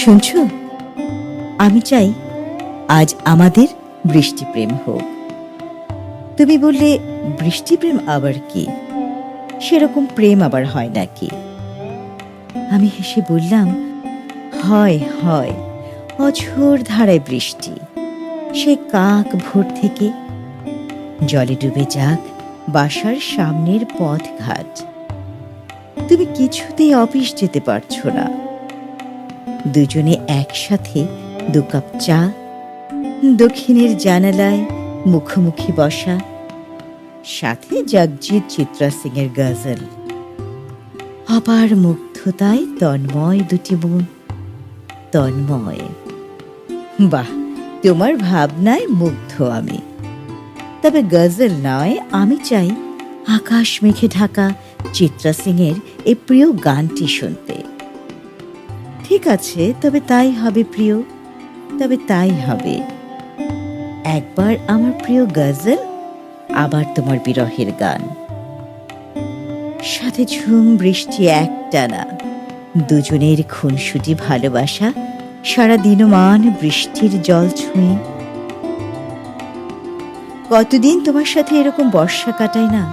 শুনছো? আমি চাই আজ আমাদের বৃষ্টি প্রেম হোক। তুমি বললে বৃষ্টি প্রেম আবার কি? সেরকম প্রেম আবার হয় নাকি? আমি হেসে বললাম, হয় হয়, অঝোর ধারায় বৃষ্টি। সে কাক ভোর থেকে জলে ডুবে যাক বাসার সামনের পথ ঘাট তুমি কিছুতেই অফিস যেতে পারছ না। দুজনে একসাথে দু কাপ চা, দক্ষিণের জানালায় মুখোমুখি বসা, সাথে জগজিৎ, চিত্রা সিং এর গজল। আবার মুগ্ধতায় তন্ময় দুটি মন তন্ময়। বাহ, তোমার ভাবনায় মুগ্ধ আমি। তবে গজল নয়, আমি চাই আকাশ মেঘে ঢাকা চিত্রা সিং এর এই প্রিয় গানটি শুনতে। ঠিক আছে, তবে তাই হবে প্রিয়। তবে তাই হবে। একবার আমার প্রিয় গজল, আবার তোমার বিরহের গান। সাথে ঝুম বৃষ্টি একটানা, দুজনের খুনসুটি ভালোবাসা, সারা দিনমান বৃষ্টির জল ছুঁয়ে। কতদিন তোমার সাথে এরকম বর্ষা কাটায় না?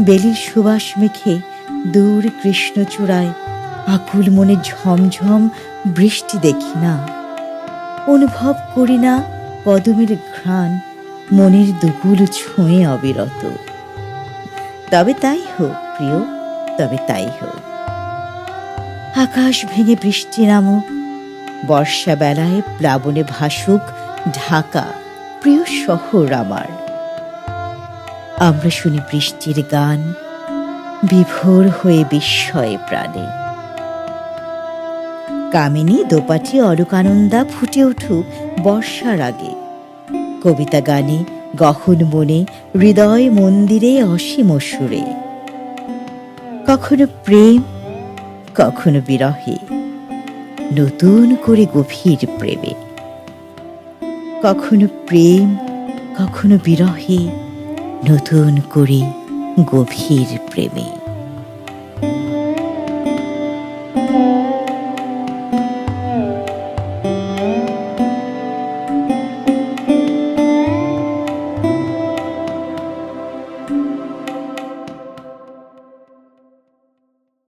বেলির সুবাস মেখে দূর কৃষ্ণচূড়ায় আকুল মনে ঝমঝম বৃষ্টি দেখি না। অনুভব করি না কদমের ঘ্রাণ, মনের দুকুল ছুঁয়ে অবিরত। তবে তাই হোক প্রিয়, তবে তাই হোক। আকাশ ভেঙে বৃষ্টি নামুক বর্ষা বেলায় প্লাবনে ভাসুক ঢাকা, প্রিয় শহর আমার। আমরা শুনি বৃষ্টির গান, বিভোর হয়ে বিস্ময়ে প্রাণে। কামিনী দোপাটি অলোকানন্দা ফুটে উঠুক বর্ষার আগে। কবিতা গানে গহন মনে, হৃদয় মন্দিরে অসীম সুরে। কখনো প্রেম, কখনো বিরহে। নতুন করে গভীর প্রেমে। কখনো প্রেম, কখনো বিরহে, নতুন করে গভীর প্রেমে।